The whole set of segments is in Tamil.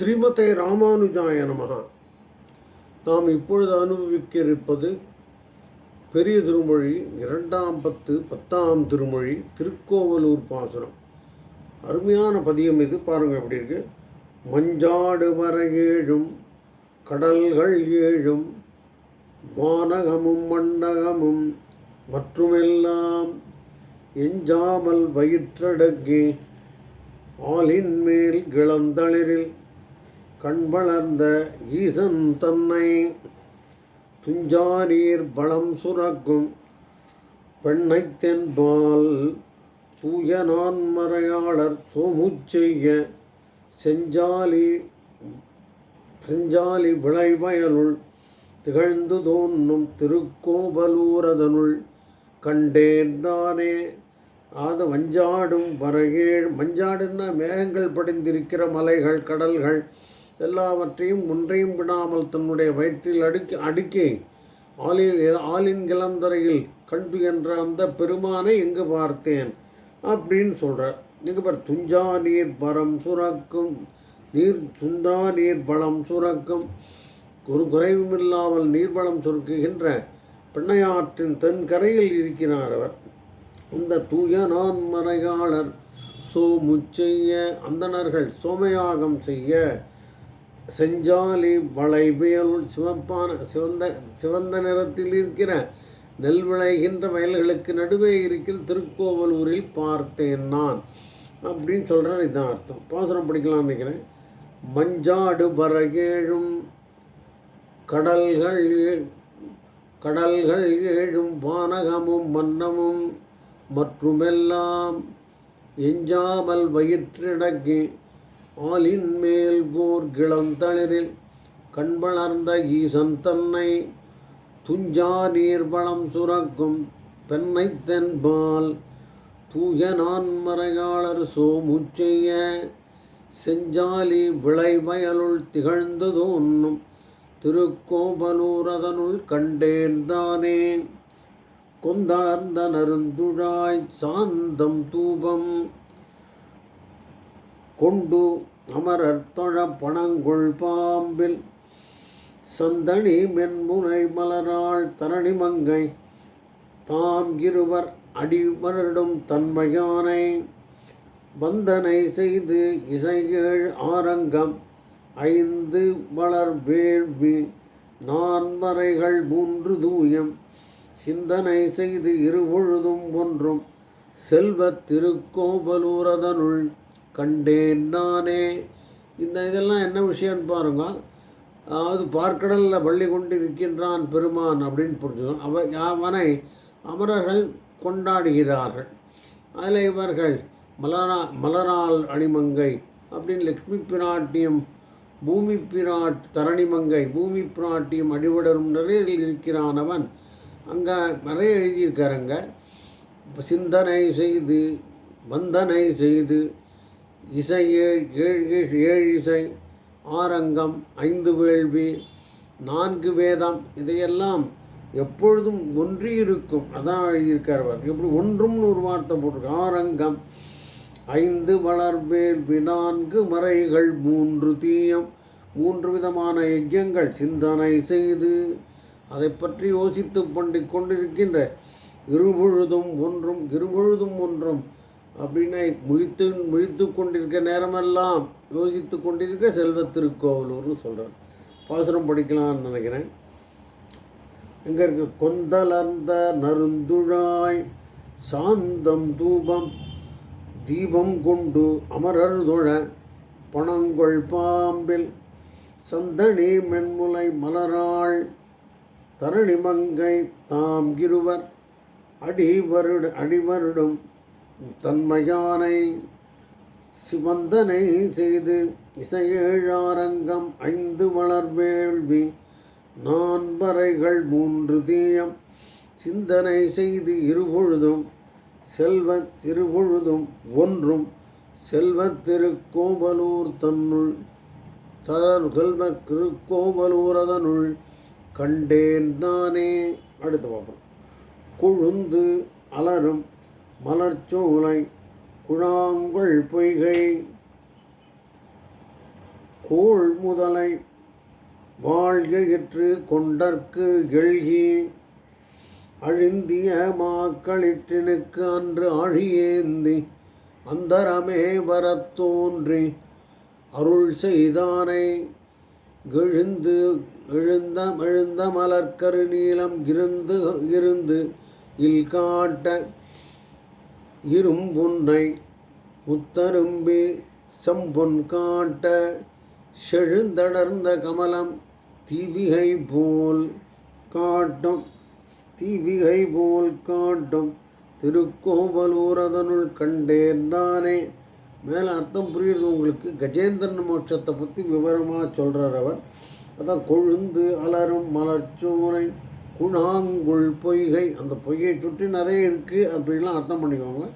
ஸ்ரீமதே ராமானுஜாய நமகா நாம் இப்பொழுது அனுபவிக்க இருப்பது பெரிய திருமொழி இரண்டாம் பத்து பத்தாம் திருமொழி திருக்கோவலூர் பாசுரம். அருமையான பதியம் இது. பாருங்கள் எப்படி இருக்கு. மஞ்சாடு வர ஏழும் கடல்கள் ஏழும் வானகமும் மண்டகமும் மற்றுமெல்லாம் எஞ்சாமல் வயிற்றடங்கி ஆலின் மேல் கிளந்தளிரில் கண் வளர்ந்த ஈசன் தன்னை துஞ்சாரீர் பலம் சுரக்கும் பெண்ணை தென்பால் தூய நான்மறையாளர் சோமுச்செய்ய செஞ்சாலி செஞ்சாலி விளைவயலுள் திகழ்ந்து தோன்றும் திருக்கோவலூரதனுள் கண்டேன்றானே ஆத வஞ்சாடும் வரகேழ் மஞ்சாடுன்னா மேகங்கள் படிந்திருக்கிற மலைகள் கடல்கள் எல்லாவற்றையும் ஒன்றையும் விடாமல் தன்னுடைய வயிற்றில் அடுக்கி அடுக்கி ஆலின் ஆலின் கிளந்தரையில் கண்டு என்ற அந்த பெருமானை எங்கு பார்த்தேன்? அப்படின்னு சொல்கிறார் இங்கே பார் துஞ்சா நீர் பரம் சுரக்கும் நீர் சுந்தா நீர் பலம் சுரக்கும் ஒரு குறைவும் இல்லாமல் நீர்வளம் சுருக்குகின்ற பிண்ணையாற்றின் தென்கரையில் இருக்கிறார் அவர். இந்த தூய நான் மறையாளர் சோமுச்செய்ய அந்தணர்கள் சோமயாகம் செய்ய செஞ்சாலி வளைவியலுள் சிவப்பான சிவந்த சிவந்த நிறத்தில் இருக்கிற நெல் விளைகின்ற வயல்களுக்கு நடுவே இருக்கிற திருக்கோவலூரில் பார்த்தேன் நான். அப்படின்னு சொல்கிறேன் இதுதான் அர்த்தம். பாசுரம் படிக்கலாம்னு நினைக்கிறேன். மஞ்சாடு பரகேழும் கடல்கள் ஏ- கடல்கள் ஏழும் வானகமும் மன்னமும் மற்றுமெல்லாம் எஞ்சாமல் வயிற்றிடங்கி ஆலின் மேல் போர் கிளந்தளிரில் கண் வளர்ந்த ஈசன் தன்னை துஞ்சா நீர்வளம் சுரக்கும் பெண்ணை தென்பால் தூய நான்மறையாளர் சோமுச்செய்ய செஞ்சாலி விளைவயலுள் திகழ்ந்து தோன்னும் திருக்கோபலூரதனுள் கண்டேன் நானே. கொந்தார்ந்த நருந்துழாய் சாந்தம் தூபம் கொண்டு அமரர் தொழ பாம்பில். சந்தனி மென்முனை மலராள் தரணி மங்கை. தாம் இருவர் அடிமரடும் தன்மையானை. வந்தனை செய்து இசைகேழ் ஆரங்கம். ஐந்து வளர் வேள்வி நான்மறைகள் மூன்று தூயம். சிந்தனை செய்து இருபொழுதும் ஒன்றும். செல்வத் திருக்கோபலூரதனுள் கண்டேன் நானே. இந்த இதெல்லாம் என்ன விஷயம்னு பாருங்க. அதாவது பார்க்கடலில் பள்ளி கொண்டு இருக்கின்றான் பெருமான் அப்படின்னு புரிஞ்சுக்கணும். அவ அவனை அமரர்கள் கொண்டாடுகிறார்கள். அதில் இவர்கள் மலரா மலரால் அணிமங்கை அப்படின்னு லக்ஷ்மி பிராட்டியம் பூமி பிராட் தரணிமங்கை பூமி பிராட்டியம் அடிபடரும் நிறையில் இருக்கிறானவன் அங்கே நிறைய எழுதியிருக்காருங்க சிந்தனை செய்து வந்தனை செய்து இசை ஏழ் ஏழு ஏழு இசை ஆரங்கம் ஐந்து வேள்வி நான்கு வேதம் இதையெல்லாம் எப்பொழுதும் ஒன்றி இருக்கும் அதான் எழுதியிருக்கார் அவர். எப்படி ஒன்றும்னு ஒரு வார்த்தை போட்டிருக்கு. ஆரங்கம் ஐந்து வளர்வேள்வி நான்கு மறைகள் மூன்று தீயம் மூன்று விதமான யஜ்யங்கள். சிந்தனை செய்து அதை பற்றி யோசித்து பண்ணி கொண்டிருக்கின்ற இருபொழுதும் ஒன்றும் இருபொழுதும் ஒன்றும் அப்படின்னா முழித்து முழித்து கொண்டிருக்க நேரமெல்லாம் யோசித்து கொண்டிருக்க செல்வ திருக்கோவலூர்னு சொல்கிறார் பாசுரம் படிக்கலாம்னு நினைக்கிறேன். எங்கே இருக்கு? கொந்தலர்ந்த நருந்துழாய் சாந்தம் தூபம் தீபம் கொண்டு அமரர் தொழ பணங்கொள் பாம்பில் சந்தனி மென்முலை மலராள் தரணிமங்கை தாம் இருவர் அடிவருட அடிவருடும் தன்மையானை சிவந்தனை செய்து இசையேழாரங்கம் ஐந்து வளர் வேள்வி மூன்று தீயம். சிந்தனை செய்து இருபொழுதும் செல்வ திருபொழுதும் ஒன்றும் செல்வத் திருக்கோவலூர் தன்னுள் ததன் செல்வ திருக்கோவலூர் அதனுள் கண்டேன் நானே. அடுத்து பார்ப்போம். கொழுந்து அலரும் மலர்ச்சோலை குழாங்கொள் பொய்கை கோள் முதலை வாழ்கையிற்று கொண்டற்கு எழுகி அழிந்திய மாக்களிற்றினுக்கு அன்று அழியேந்தி அந்தரமே வரத் தோன்றி அருள் செய்தானை எழுந்து எழுந்த எழுந்த மலர்கரு நீளம் இருந்து இருந்து இல் காட்ட இரும்புன்னை முத்தரும்பி சம்பொன் காட்ட செழுந்தடர்ந்த கமலம் தீவிகை போல் காட்டும் தீவிகை போல் காட்டும். திருக்கோவலூரதனுள் கண்டேன் நானே. மேலே அர்த்தம் புரியுறது உங்களுக்கு. கஜேந்திரன் மோட்சத்தை பற்றி விவரமாக சொல்கிறார் அவர். அதான் கொழுந்து அலரும் மலர்ச்சோனை குணாங்குள் பொய்கை. அந்த பொய்யை சுற்றி நிறைய இருக்குது அப்படின்லாம் அர்த்தம் பண்ணிக்கோங்க.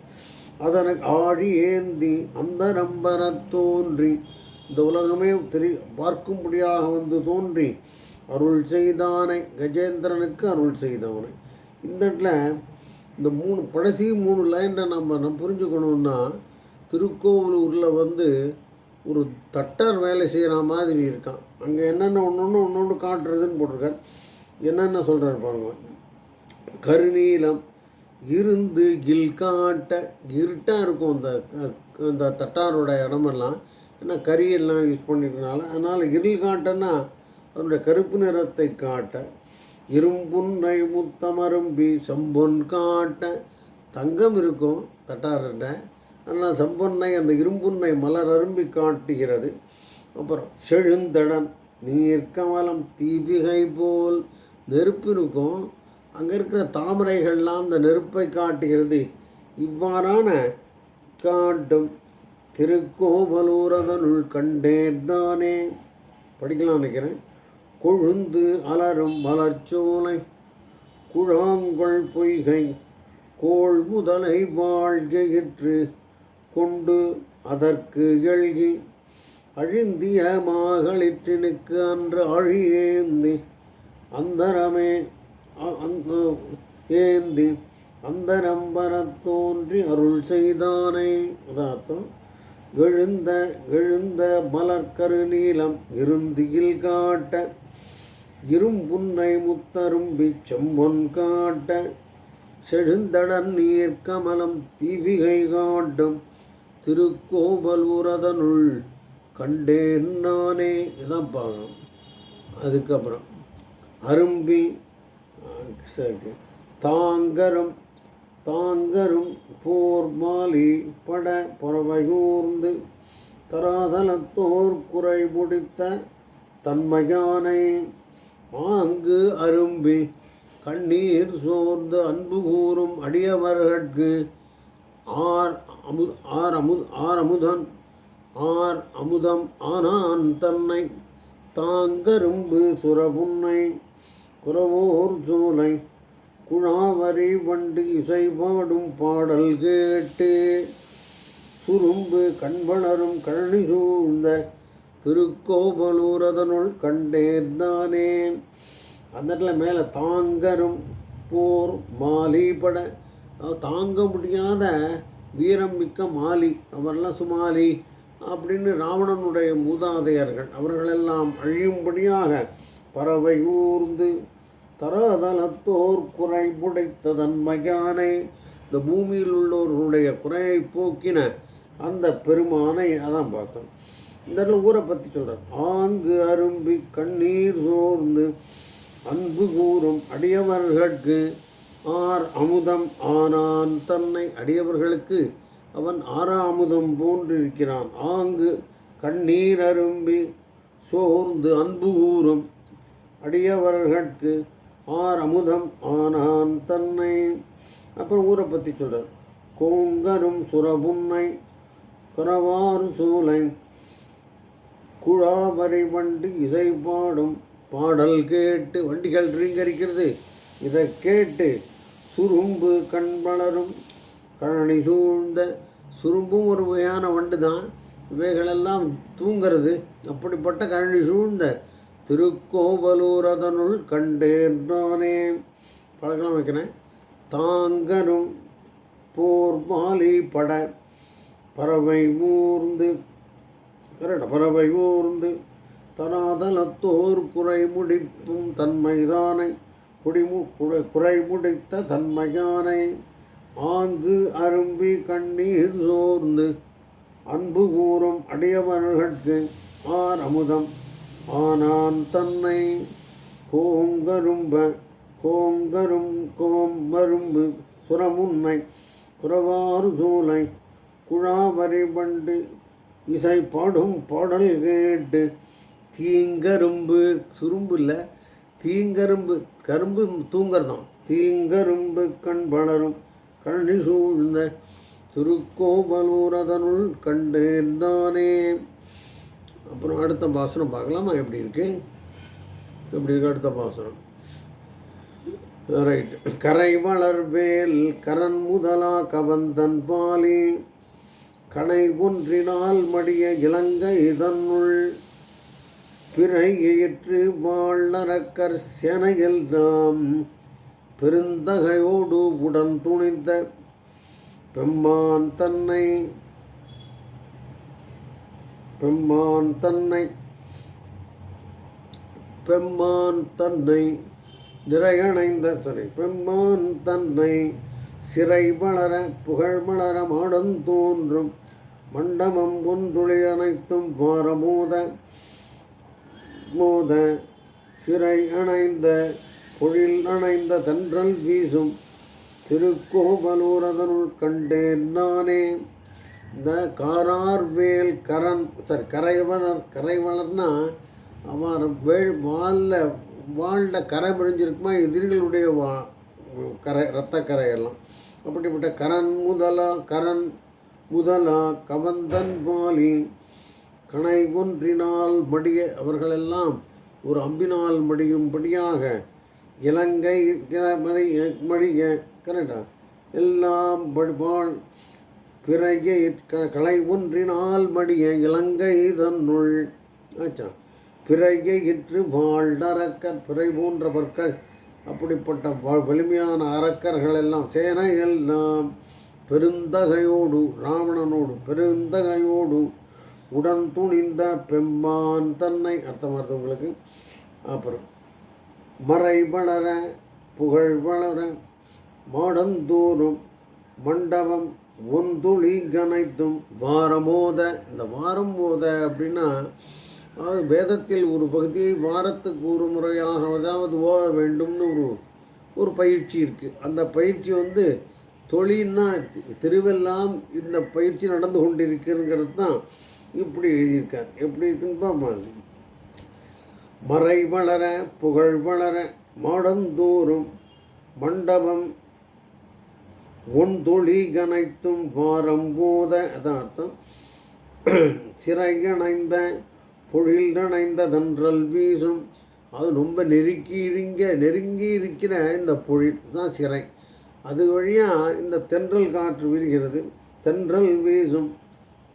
அதனை ஆழி ஏந்தி அந்த நம்பர தோன்றி இந்த உலகமே தெரி பார்க்கும்படியாக வந்து தோன்றி அருள் செய்தானை கஜேந்திரனுக்கு அருள் செய்தவனை. இந்த இடத்துல இந்த மூணு கடைசி மூணு லைனை நம்ம நம்ம புரிஞ்சுக்கணுன்னா திருக்கோவிலூரில் வந்து ஒரு தட்டர் வேலை செய்கிற மாதிரி இருக்கான். அங்கே என்னென்ன ஒன்று ஒன்று ஒன்று ஒன்று காட்டுறதுன்னு போட்டிருக்கார். என்னென்ன சொல்கிறார் பாருங்க. கருநீலம் இருந்து கில் காட்ட இருட்டாக இருக்கும் அந்த அந்த தட்டாரோட இடமெல்லாம். ஏன்னா கரியெல்லாம் யூஸ் பண்ணிருக்கனால அதனால் இருள் காட்டன்னா அதனுடைய கருப்பு நிறத்தை காட்ட இரும்புன்னை முத்தமரும்பி செம்பொன் காட்ட தங்கம் இருக்கும் தட்டார்கிட்ட. அதனால் செம்பொன்னை அந்த இரும்புன்னை மலர் அரும்பி காட்டுகிறது. அப்புறம் செழுந்தடன் நீர்க்கமலம் தீபிகை போல் நெருப்பு இருக்கும். அங்கே இருக்கிற தாமரைகள்லாம் அந்த நெருப்பை காட்டுகிறது. இவ்வாறான காட்டும் திருக்கோவலூரதனுள் கண்டேன் நானே. படிக்கலாம் நினைக்கிறேன். கொழுந்து அலரும் மலர்ச்சோலை குழாங்கொள் பொய்கை கோள் முதலை வாழ்கையிற்று கொண்டு அதற்கு எழுகி அழிந்திய மாகளிற்றினுக்கு அன்று அழியேந்தி அந்தரமே அ- அந்த ஏந்தி அந்த தோன்றி அருள் செய்தானே. அதார்த்தம். எழுந்த எழுந்த மலர்கரு நீலம் இருந்தியில் காட்ட இரும்புன்னை முத்தரும்பி செம்பொன் காட்ட செழுந்தடன் நீர் கமலம் தீவிகை காட்டும். திருக்கோவலூரதனுள் கண்டேன் நானே. இதான் பாகம். அதுக்கப்புறம். அரும்பி தாங்கரும் தாங்கரும் போர் மாலி பட புறவையூர்ந்து தராதலத்தோர் குறை முடித்த தன்மையானை ஆங்கு அரும்பி கண்ணீர் சோர்ந்து அன்பு கூறும் அடியவர்கட்கு ஆர் அமு ஆர் அமு ஆர் அமுதன் ஆர் அமுதம் ஆனான் தன்னை தாங்கரும்பு சுரபுன்னை குறவோர் சோலை குழாவரி வண்டு இசை பாடும் பாடல் கேட்டு சுரும்பு கண்வளரும் கழனி சூழ்ந்த திருக்கோவலூரதனுள் கண்டேன் நானே. அந்த இடத்துல மேலே தாங்கரும் போர் மாலி பட தாங்க முடியாத வீரம் மிக்க மாலி அவரெல்லாம் சுமாலி அப்படின்னு ராவணனுடைய மூதாதையர்கள் அவர்களெல்லாம் அழியும்படியாக பறவை ஊர்ந்து தராதலத்தோர் குறை புடைத்த மகானை இந்த பூமியில் உள்ளவர்களுடைய குறையை போக்கின அந்த பெருமானை அதான் பார்த்தோம். இந்த இடத்துல ஊரை பற்றி சொல்கிறார் ஆங்கு அரும்பி கண்ணீர் சோர்ந்து அன்பு கூறும் அடியவர்களுக்கு ஆர் அமுதம் ஆனான். தன்னை அடியவர்களுக்கு அவன் ஆறா அமுதம் போன்றிருக்கிறான். ஆங்கு கண்ணீர் அரும்பி சோர்ந்து அன்பு கூறும் அடியவர்களுக்கு ஆரமுதம் ஆனான் தன்னை. அப்புறம் ஊரை பற்றி சொல்கிறார் கோங்கரும் சுரபுன்னை கரவாறு சூலை குழாவரை வண்டு இசை பாடும் பாடல் கேட்டு வண்டிகள் ரீங்கரிக்கிறது. இதை கேட்டு சுரும்பு கண் வளரும். கழனி சூழ்ந்த சுரும்பும் ஒரு வகையான வண்டு தான் இவைகளெல்லாம் தூங்கிறது. அப்படிப்பட்ட கழனி சூழ்ந்த திருக்கோவலூர் அதனுள் கண்டேன் நானே. பழக்கலாம் வைக்கிறேன். தாங்கனும் போர் மாலி பட. பறவை ஊர்ந்து கரெக்டா பறவை ஊர்ந்து தராதலத்தோர் குறை முடிப்பும் தன்மைதானை. குடிமு குறை முடித்த தன்மையானை. ஆங்கு அரும்பி கண்ணீர் சோர்ந்து அன்பு கூறும் அடியவர்களுக்கு ஆர் அமுதம். ஆனான் தன்னை கோங்கரும்ப கோங்கரும் கோம்பரும்பு சுரமுன்னை குறவாறு சூலை குழாவரை பண்டு இசை பாடும் பாடல் கேட்டு தீங்கரும்பு சுரும்பு இல்லை தீங்கரும்பு கரும்பு தூங்கறதான் தீங்கரும்பு கண் வளரும் கண்ணி சூழ்ந்த திருக்கோபலூரதனுள் கண்டேன் நானே. அப்புறம் அடுத்த பாசனம் பார்க்கலாமா? எப்படி இருக்குது எப்படி இருக்கு அடுத்த பாசனம்? ரைட் கரை வளர்வேல் கரன் முதலா கவந்தன் பாலி கடை ஒன்றினால் மடிய இலங்கை தன்னுள் பிறை ஏற்று வாழறக்கர் செனையில் நாம் பெருந்தகையோடு உடன் துணிந்த பெம்மான் தன்னை பெம்மான் தன்னை பெம்மான் தன்னை நிறையணைந்த சரி பெம்மான் தன்னை சிறை வளர புகழ் வளர மாடம் தோன்றும். மண்டபம் ஒன்றுளி அனைத்தும் வாரமோத மோத சிறை அணைந்த பொழில் அணைந்த தன்றல் வீசும். திருக்கோபலூரதனுள் கண்டேன் நானே. இந்த காரார்வேல் கரண் சாரி கரைவனர் கரைவனர்னா அவர் வேள் வாலில் வாளில் கரை பிடிஞ்சிருக்குமா எதிரிகளுடைய வா கரை இரத்த கரையெல்லாம். அப்படிப்பட்ட கரண் முதலா கரண் முதலா கவந்தன் வாலி கணை ஒன்றினால் மடிய அவர்களெல்லாம் ஒரு அம்பினால் மடியும்படியாக இலங்கை மடிய கரெக்டா? எல்லாம் படுபான் பிறையை க- கலை ஒன்றினால் மடிய இலங்கை தன்னுள் ஆச்சா. பிறையை இற்று வாழ்டரக்கர் பிறை போன்ற பற்கள். அப்படிப்பட்ட வ- வலிமையான அரக்கர்கள் எல்லாம் சேனை எல்லாம் பெருந்தகையோடு ராவணனோடு பெருந்தகையோடு உடன் துணிந்த பெம்மான் தன்னை அர்த்தம் உங்களுக்கு. அப்புறம் மறை வளர புகழ் வளர மாடந்தோறும் மண்டபம் ஒந்துளி கனைத்தும் வாரமோத. இந்த வாரம் மோத அப்படின்னா அதாவது வேதத்தில் ஒரு பகுதியை வாரத்துக்கு ஒரு முறையாக அதாவது ஓத வேண்டும்னு ஒரு ஒரு பயிற்சி இருக்குது அந்த பயிற்சி வந்து தொழில்னா திருவெல்லாம் இந்த பயிற்சி நடந்து கொண்டிருக்குங்கிறது தான் இப்படி எழுதியிருக்கார். எப்படி இருக்குன்னு பார்ப்போம் மறை வளர புகழ் வளர மாடந்தோறும் மண்டபம் உன் துளி கனைத்தும் வாரம் போத அதான் அர்த்தம். சிறையணைந்த பொழில் நனைந்த தன்றல் வீசும். அது ரொம்ப நெருக்கி இருங்க நெருங்கி இருக்கிற இந்த பொழில் தான் சிறை. அது வழியாக இந்த தென்றல் காற்று வீழ்கிறது தென்றல் வீசும்.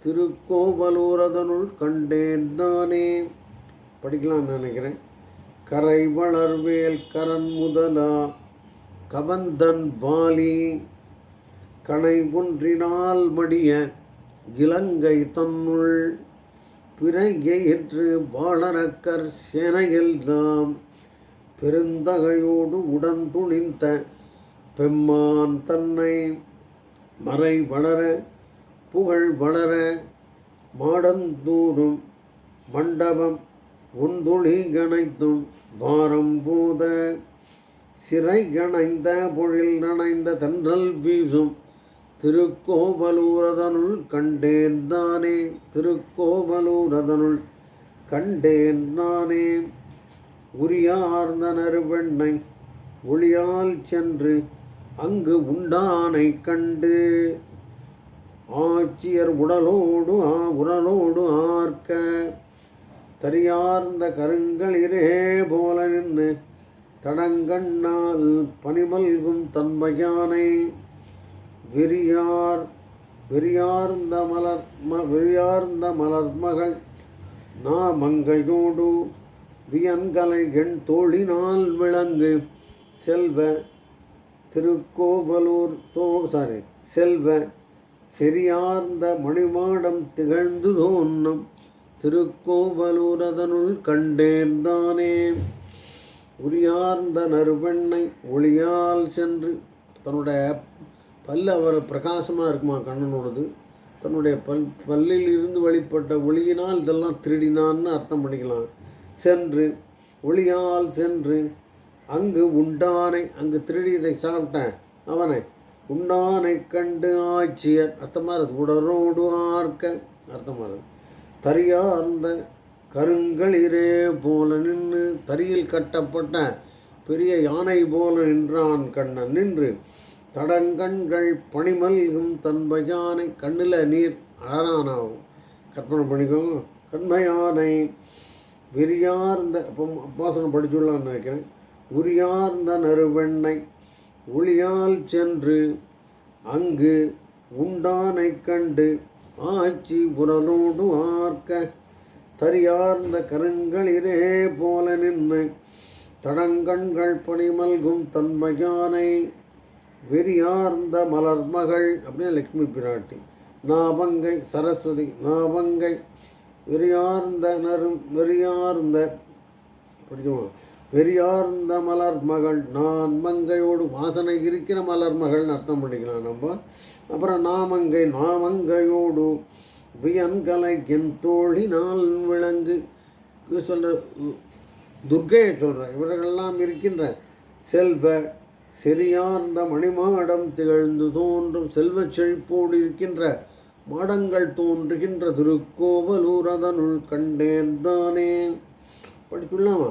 திருக்கோவலூரதனுள் கண்டேன் நானே. படிக்கலாம்னு நினைக்கிறேன். கரை வளர்வேல் கரன் முதலா கவந்தன் வாலி. கனை ஒன்றினால் மடிய இலங்கை தன்னுள் பிறையேற்று வாழறக்கர் சேனையில் நாம் பெருந்தகையோடு உடன் துணிந்த பெம்மான் தன்னை மறை வளர புகழ் வளர மாடந்தூரும் மண்டபம் உந்துளி கணைத்தும் வாரம் போத சிறை கணைந்த பொழில் நனைந்த தென்றல் வீசும் திருக்கோவலூரதனுள் கண்டேன் நானே. திருக்கோவலூரதனுள் கண்டேன் நானே. உரியார்ந்த நறுவெண்ணை ஒளியால் சென்று அங்கு உண்டானை கண்டு ஆட்சியர் உடலோடு ஆ உடலோடு ஆர்க்க தரியார்ந்த கருங்களிரே போல நின்று தடங்கண்ணால் பனிமல்கும் தன்மையானை. விரியார் விரியார்ந்த மலர் ம விரியார்ந்த மலர்மகள் நாமங்கையோடு வியன்கலை என் தோழினால் விளங்கு. செல்வ திருக்கோவலூர் தோ சாரி செல்வ செறியார்ந்த மணிமாடம் திகழ்ந்து தோன்றும். திருக்கோவலூரதனுள் கண்டேன் நானே. உரியார்ந்த நறுவெண்ணை ஒளியால் சென்று தன்னுடைய பல் அவர் பிரகாசமாக இருக்குமா கண்ணனோடது? தன்னுடைய பல் பல்லில் இருந்து வழிபட்ட ஒளியினால் இதெல்லாம் திருடினான்னு அர்த்தம் பண்ணிக்கலாம். சென்று ஒளியால் சென்று அங்கு உண்டானை அங்கு திருடியதை சாப்பிட்டேன். அவனை உண்டானை கண்டு ஆட்சியர் அர்த்தமாகிறது உடரோடு ஆர்க்க. அர்த்தமாகிறது தரியார்ந்த கருங்களிரே போல நின்று தரியில் கட்டப்பட்ட பெரிய யானை போல நின்றான் கண்ணன். நின்று தடங்கண்கள் பணிமல்கும் தன்மையானை கண்ணில் நீர் அழறானாவும். கற்பனை பண்ணிக்கோங்க. கண்மையானை விரியார்ந்த அப்போ அப்பாசனம் படிச்சுள்ளான்னு நினைக்கிறேன். உரியார்ந்த நறுவெண்ணை ஒளியால் சென்று அங்கு உண்டானை கண்டு ஆச்சி புறலோடு ஆர்க்க தரியார்ந்த கருங்களிரே போல நின்று தடங்கண்கள் பணிமல்கும் தன்மையானை வெறியார்ந்த மலர்மகள் அப்படின்னு லக்ஷ்மி பிராட்டி. நாபங்கை சரஸ்வதி நாபங்கை. வெறியார்ந்த நரும் வெறியார்ந்த படிக்குமா வெறியார்ந்த மலர் மகள் நான் மங்கையோடு வாசனை இருக்கிற மலர் மகள்னு அர்த்தம் பண்ணிக்கலாம் நம்ம. அப்புறம் நாமங்கை நாமங்கையோடு வியன்கலை என் தோழி நாள் விளங்கு. சொல்கிற துர்கையை சொல்கிறேன் இவர்களெல்லாம் இருக்கின்ற செல்வ செறியார்ந்த மணிமாடம் திகழ்ந்து தோன்றும் செல்வச் செழிப்போடு இருக்கின்ற மாடங்கள் தோன்றுகின்ற திருக்கோவலூர் அதனுள் கண்டேன் தானே படிச்சுள்ளாமா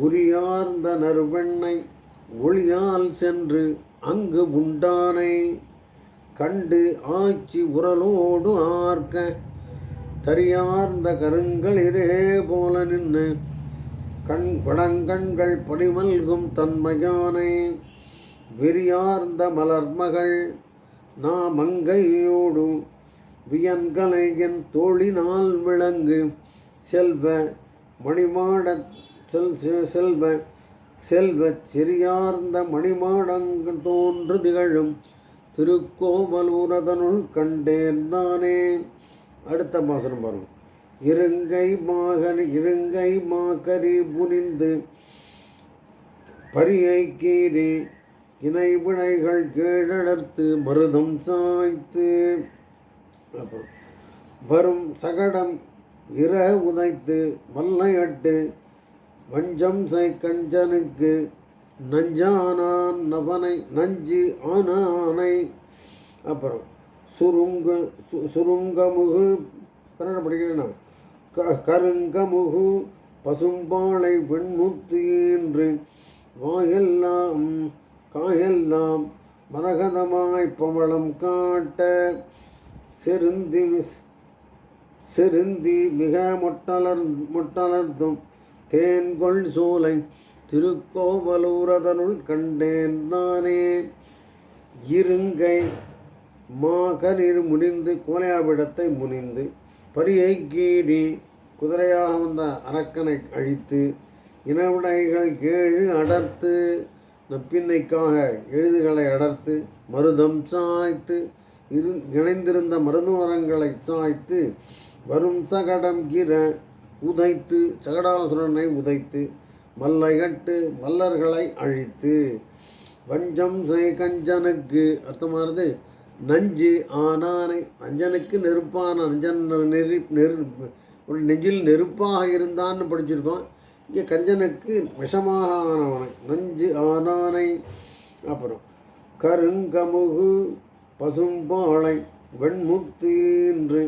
உரியார்ந்த நறுவெண்ணை ஒளியால் சென்று அங்கு உண்டானை. கண்டு ஆச்சி உரலோடு ஆர்க்க தரியார்ந்த கருங்களிரே போல நின்று கண் குணங்கண்கள் படிமல்கும் தன்மையானை. விரியார்ந்த மலர்மகள் நாமங்கையோடு வியன்கலை என் தோழினால் விளங்கு செல்வ மணிமாட செல் செ- செல்வ செல்வச் சிறியார்ந்த மணிமாடங்கு தோன்று திகழும் திருக்கோவலூரதனுள் கண்டேன் நானே. அடுத்த பாசனம் வரும் இருங்கை மாகரி இருங்கை மாக்கரி புனிந்து பரியை கீறி இணை வினைகள் கீழடர்த்து மருதம் சாய்த்து. அப்புறம் வரும் சகடம் இர உதைத்து மல்லையட்டு வஞ்சம் சை கஞ்சனுக்கு நஞ்சானான் நவனை நஞ்சு ஆனானை. அப்புறம் சுருங்க சு சுருங்கமுகு கன்னடம் படிக்கிறேன்னா க கருங்கமுகு பசும்பாளை வெண்முத்து என்று வாயெல்லாம் காயெல்லாம் மரகதமாய் பவளம் காட்ட செருந்தி மிஸ் செருந்தி மிக மொட்டலர் மொட்டலர்ந்தும் தேன்கொள் சோலை திருக்கோவலூரதனுள் கண்டேன் நானே. இருங்கை மாகனிர் முடிந்து கோலையாவிடத்தை முனிந்து பரியை கீறி குதிரையாக வந்த அரக்கனை அழித்து இனவிடைகள் கேழு அடர்த்து நப்பின்னைக்காக எழுதுகளை அடர்த்து மருதம் சாய்த்து இரு இணைந்திருந்த மருதுவரங்களை சாய்த்து வரும் சகடம் கிர உதைத்து சகடாசுரனை உதைத்து மல்லைகட்டு மல்லர்களை அழித்து. வஞ்சம் செய் கஞ்சனுக்கு அர்த்தமானது நஞ்சு ஆனானை அஞ்சனுக்கு நெருப்பான நஞ்சன் நெரு நெரு ஒரு நெஞ்சில் நெருப்பாக இருந்தான்னு படிச்சிருக்கோம். இங்கே கஞ்சனுக்கு விஷமாக ஆனவனை நஞ்சு ஆனானை. அப்புறம் கருங்கமுகு பசும்பாளை வெண்முத்து என்று.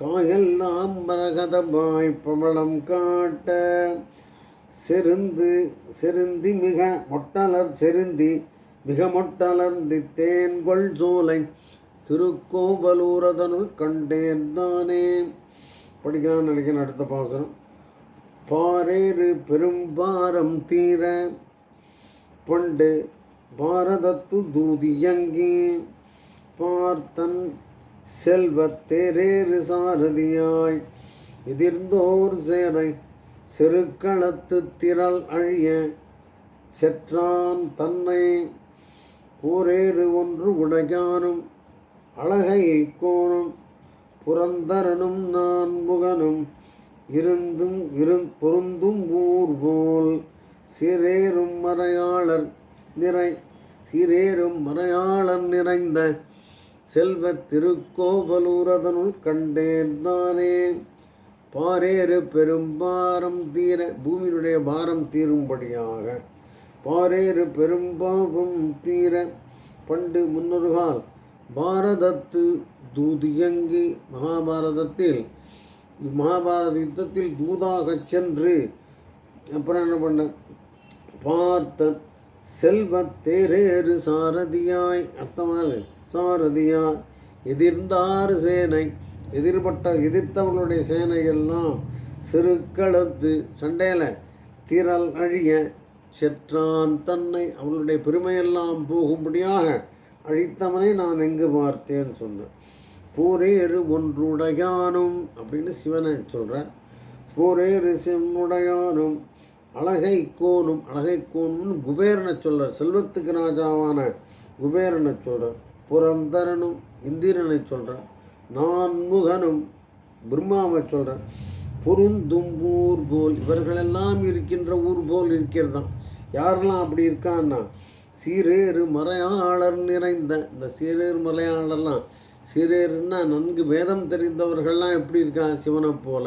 காயெல்லாம் மரகதமாய் பவளம் காட்ட செருந்து செருந்தி மிக மொட்டலர் செருந்தி மிக மொட்டலர்ந்தி தேன்கொள் சோலை. திருக்கோவலூரதனுள் கண்டேன் நானே. படிக்கலாம்னு நினைக்கிறேன் அடுத்த பாசனம் பாரேறு பெரும்பாரம் தீர பண்டு பாரதத்து தூதியங்கி பார்த்தன் செல்வத்தேரேறு சாரதியாய். எதிர்ந்தோர் சேரை செருக்களத்து திரள் அழிய செற்றான் தன்னை. போரேறு ஒன்று உடையானும் அழகை கோணும் புரந்தரனும் நான் முகனும் இருந்தும் இரு பொருந்தும் ஊர்கோல். சிறேறும் மறையாளர் நிறை சிறேறும் மறையாளர் நிறைந்த செல்வ திருக்கோவலூரதனுள் கண்டேன் நானே. பாரேறு பெரும்பாரம் தீர பூமியினுடைய பாரம் தீரும்படியாக பாரேறு பெரும்பாவம் தீர பண்டு முன்னொருகால். பாரதத்து தூதியங்கு மகாபாரதத்தில் மகாபாரத யுத்தத்தில் தூதாகச் சென்று அப்புறம் என்ன பண்ண பார்த்த செல்வத் தேரேறு சாரதியாய் அர்த்தமாக சாரதியாய் எதிர்ந்தாறு சேனை எதிர்பட்ட எதிர்த்தவர்களுடைய சேனையெல்லாம் சிறுக்களத்து சண்டையில் திரள் அழிய செற்றான் தன்னை அவளுடைய பெருமையெல்லாம் போகும்படியாக அழித்தவனை நான் எங்கு பார்த்தேன்னு சொன்னேன் போரேறு ஒன்றுடையானும் அப்படின்னு சிவனை சொல்கிறேன் போரேறு செம்முடையானும் அழகை கோனும் அழகை கோனும்னு குபேரனை சொல்கிறார் செல்வத்துக்கு ராஜாவான குபேரனை சொல்கிறார் புரந்தரனும் இந்திரனை சொல்கிறார் நான்முகனும் பிரம்மாவை சொல்கிறார் பொருந்தும் ஊர் போல் இவர்களெல்லாம் இருக்கின்ற ஊர் போல் இருக்கிறதாம். யாரெல்லாம் அப்படி இருக்கான்னா சீரேறு மறையாளர் நிறைந்த இந்த சீரேறு மலையாளர்லாம் சீரேறுன்னா நன்கு வேதம் தெரிந்தவர்கள்லாம் எப்படி இருக்காங்க? சிவனை போல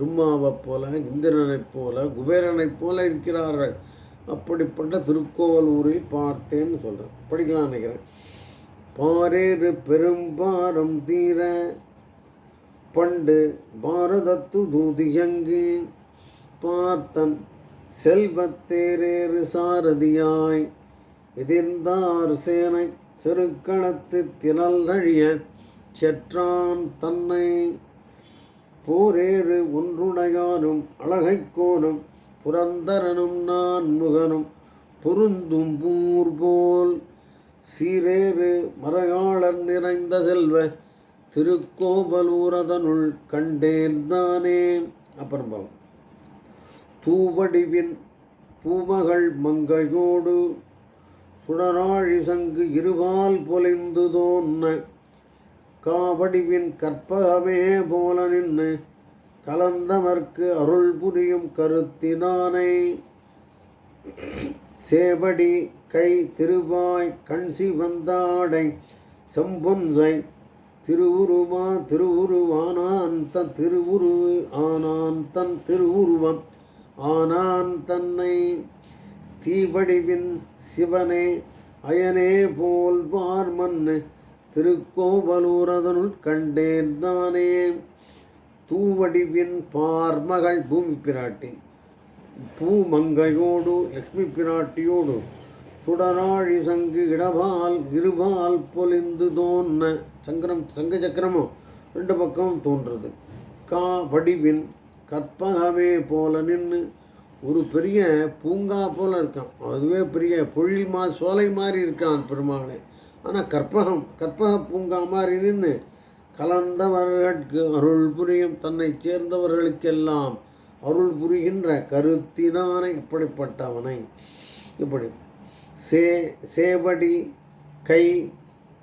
ரும்மாவைப் போல இந்திரனைப் போல குபேரனைப் போல இருக்கிறார்கள். அப்படிப்பட்ட திருக்கோவலூரை பார்த்தேன்னு சொல்கிறேன் படிக்கலாம் நினைக்கிறேன். பாரேறு பெரும்பாரம் தீர பண்டு பாரதத்து தூதியங்கி பார்த்தன் செல்வத்தேரேறு சாரதியாய் எதிர்ந்தார் சேனை திருக்கணத்து திரல்கழிய செற்றான் தன்னை போரேறு ஒன்றுடையானும் அழகைக்கோனும் புரந்தரனும் நான் முகனும் பொருந்தும் பூர் போல் சீரேறு மறையாளர் நிறைந்த செல்வ திருக்கோபலூரதனுள் கண்டேன் நானே. அப்புறம் பாவம் தூவடிவின் பூமகள் மங்கையோடு சுடராழி சங்கு இருபால் பொலிந்து தோன்ன காவடிவின் கற்பகமே போல நின்று கலந்தவர்க்கு அருள் புரியும் கருத்தினானை. சேவடி கை திருவாய் கண்சி வந்தாடை செம்பொன்சை திருவுருவா திருவுருவானான் தன் திருவுரு ஆனான் தன் திருவுருவம் ஆனான் தன்னை. தீவடிவின் சிவனே அயனே போல் வார்மன்னு மண்ணு திருக்கோவலூரதனுள் கண்டேன் நானே. தூவடிவின் பார்மகள் பூமி பிராட்டி பூமங்கையோடு லக்ஷ்மி பிராட்டியோடு சுடராழி சங்கு இடபால் இருபால் பொலிந்து தோன்ன சங்கரம் சங்க சக்கரமும் ரெண்டு பக்கம் தோன்றது. கா வடிவின் கற்பகமே போல நின்று ஒரு பெரிய பூங்கா போல் இருக்கான். அதுவே பெரிய பொழில் மா சோலை மாதிரி இருக்கான் பெருமாளை. ஆனால் கற்பகம் கற்பக பூங்கா மாதிரி நின்று கலந்தவர்களுக்கு அருள் புரியும் தன்னை சேர்ந்தவர்களுக்கெல்லாம் அருள் புரிகின்ற கருத்தினானை இப்படிப்பட்டவனை. இப்படி சே சேவடி கை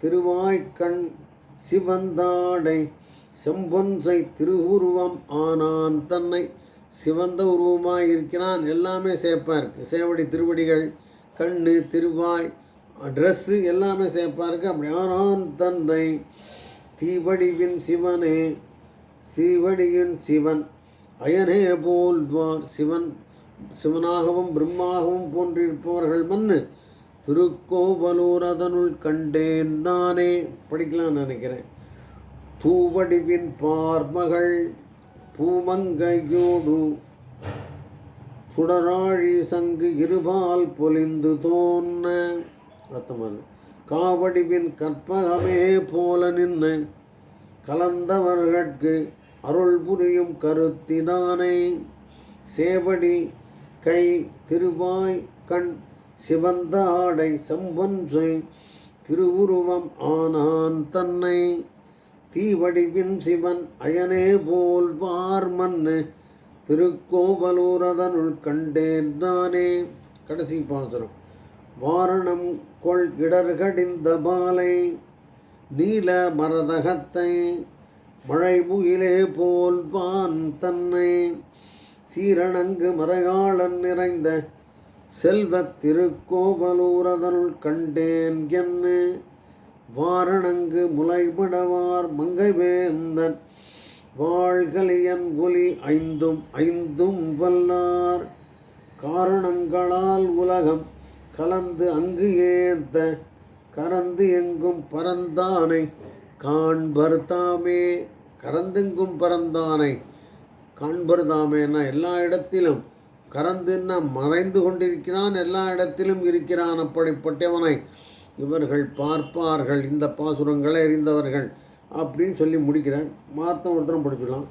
திருவாய்க்கண் சிவந்தாடை செம்பொன்சை திருவுருவம் ஆனான் தன்னை சிவந்த உருவமாக இருக்கிறான். எல்லாமே சேப்பாக இருக்குது சேவடி திருவடிகள் கண் திருவாய் ட்ரெஸ்ஸு எல்லாமே சேப்பாக இருக்குது அப்படி ஆனான் தன்னை தீவடிவின் சிவனே சீவடியின் சிவன். அயனே போல்வார் சிவன். சிவனாகவும் பிரம்மாகவும் போன்றிருப்பவர்கள் மண்ணு திருக்கோவலூர் அதனுள் கண்டேன் நானே. படிக்கலாம்னு நினைக்கிறேன். தூவடிவின் பார்மகள் பூமங்கையோடு சுடராழி சங்கு இருபால் பொலிந்து தோன்ன. அர்த்தமாக காவடிவின் கற்பகமே போல நின்று கலந்தவர்கட்கு அருள் புரியும் கருத்தினானை சேவடி கை திருவாய் கண் சிவந்த ஆடை செம்பொன்றை திருவுருவம் ஆனான் தன்னை. தீவடிவின் சிவன் அயனே போல் வார் மண்ணு திருக்கோவலூரதனுள் கண்டேன் நானே. கடைசி பாசுரம். வாரணம் கொள் இடர்கடிந்த பாலை நீல மரதகத்தை மழை புயிலே போல் பான் தன்னை. சீரணங்கு மரகாளன் நிறைந்த செல்வத் திருக்கோவலூரதனுள் கண்டேன் என்ன. வாரணங்கு முளைபடவார் மங்கைவேந்தன். வாழ்கலியன் ஒலி ஐந்தும் ஐந்தும் வல்லார். காரணங்களால் உலகம் கலந்து அங்கு ஏத்த கரந்து எங்கும் பரந்தானை காண்பர் தாமே கரந்தெங்கும் பரந்தானை காண்பர் தாமேன்னா எல்லா இடத்திலும். கரந்துன்னா மறைந்து கொண்டிருக்கிறான் எல்லா இடத்திலும் இருக்கிறான் அப்படிப்பட்டவனை. இவர்கள் பார்ப்பார்கள் இந்த பாசுரங்களை அறிந்தவர்கள் அப்படின்னு சொல்லி முடிக்கிறேன். மாத்தம் ஒருத்தரம் படிச்சுக்கலாம்.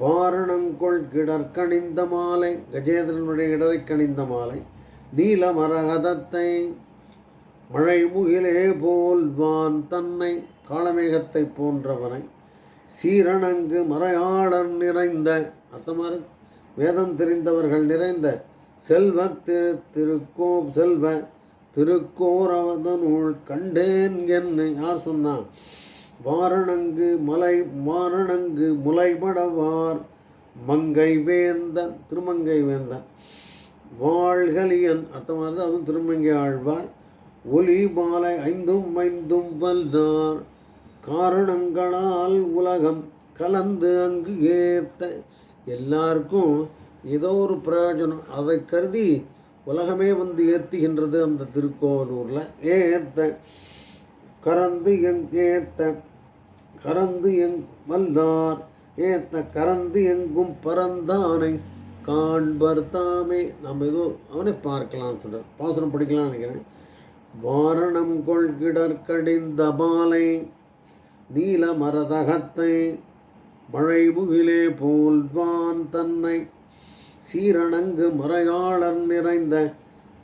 வாரணங்கொள் கிடற்கணிந்த மாலை கஜேந்திரனுடைய இடரை கணிந்த மாலை நீல மரகதத்தை மழை முகிலே போல் வான் தன்னை காலமேகத்தை போன்றவனை சீரணங்கு மறையாளர் நிறைந்த அர்த்தமாக வேதம் தெரிந்தவர்கள் நிறைந்த செல்வ திரு திருக்கோ செல்வ திருக்கோரவதனுள் கண்டேன் என்ன. யார் சொன்னான் வாரணங்கு மலை வாரணங்கு முலைபடவார். மங்கை வேந்தன் திருமங்கை வேந்தன் வாழ்கலியன் அர்த்தமானது அதுவும் திருமங்கை ஆழ்வார். ஒலி மாலை ஐந்தும் ஐந்தும் வல்லார். காரணங்களால் உலகம் கலந்து அங்கு ஏத்த. எல்லாருக்கும் ஏதோ ஒரு பிரயோஜனம். அதை கருதி உலகமே வந்து ஏற்றுகின்றது அந்த திருக்கோவலூரில். ஏத்த கறந்து எங் ஏத்த கறந்து எங் வல்லார் ஏத்த கறந்து எங்கும் பறந்தானை காண்பர் தாமே. நம்ம ஏதோ அவனை பார்க்கலாம்னு சொல்கிறார் பாசுரம் படிக்கலாம்னு நினைக்கிறேன். வாரணம் கொள்கிடற்கடிந்த பாலை நீல மரதகத்தை மழை முகிலே போல் வான் தன்னை சீரணங்கு மறையாளர் நிறைந்த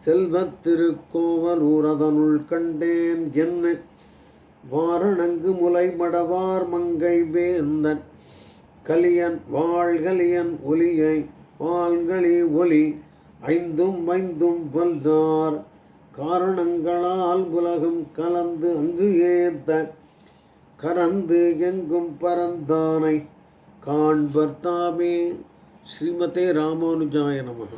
செல்வத்திருக்கோவலூர் அதனுள் கண்டேன் என்ன? வாரணங்கு முலை மடவார் மங்கை வேந்தன். கலியன் வாழ்கலியன் ஒலியை வாள்களி ஒலி ஐந்தும் ஐந்தும் வல்லார் காரணங்களால் உலகம் கலந்து அங்கு ஏத்த கரந்து எங்கும் பரந்தானை காண்பர் தாமே. ஸ்ரீமதே ராமானுஜாய நமக